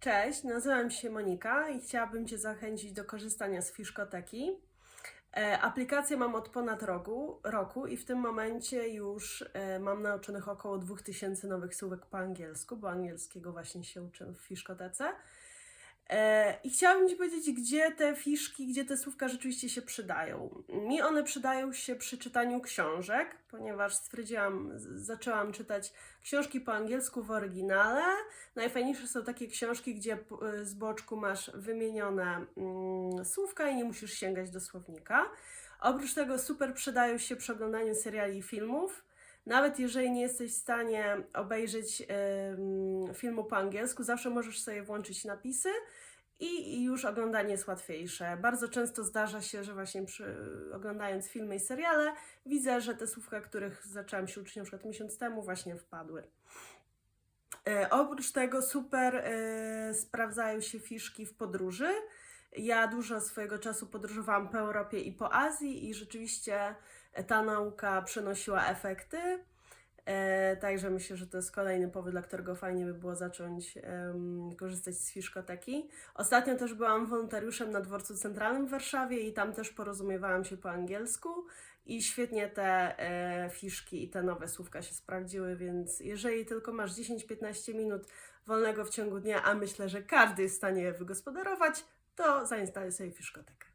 Cześć, nazywam się Monika i chciałabym Cię zachęcić do korzystania z Fiszkoteki. E, aplikację mam od ponad roku, roku i w tym momencie już e, mam nauczonych około 2000 nowych słówek po angielsku, bo angielskiego właśnie się uczę w Fiszkotece. E, I chciałabym Ci powiedzieć, gdzie te fiszki, gdzie te słówka rzeczywiście się przydają. Mi one przydają się przy czytaniu książek, ponieważ stwierdziłam, zaczęłam czytać książki po angielsku w oryginale. Najfajniejsze są takie książki, gdzie z boczku masz wymienione mm, słówka i nie musisz sięgać do słownika. Oprócz tego super przydają się przy oglądaniu seriali i filmów. Nawet jeżeli nie jesteś w stanie obejrzeć filmu po angielsku, zawsze możesz sobie włączyć napisy i i już oglądanie jest łatwiejsze. Bardzo często zdarza się, że właśnie przy, oglądając filmy i seriale widzę, że te słówka, których zaczęłam się uczyć na przykład miesiąc temu, właśnie wpadły. E, oprócz tego super e, sprawdzają się fiszki w podróży. Ja dużo swojego czasu podróżowałam po Europie i po Azji i rzeczywiście e, ta nauka przynosiła efekty. E, także myślę, że to jest kolejny powód, dla którego fajnie by było zacząć em, korzystać z fiszkoteki. Ostatnio też byłam wolontariuszem na dworcu centralnym w Warszawie i tam też porozumiewałam się po angielsku i świetnie te e, fiszki i te nowe słówka się sprawdziły, więc jeżeli tylko masz 10-15 minut wolnego w ciągu dnia, a myślę, że każdy jest w stanie wygospodarować, to zainstaluj sobie fiszkotekę.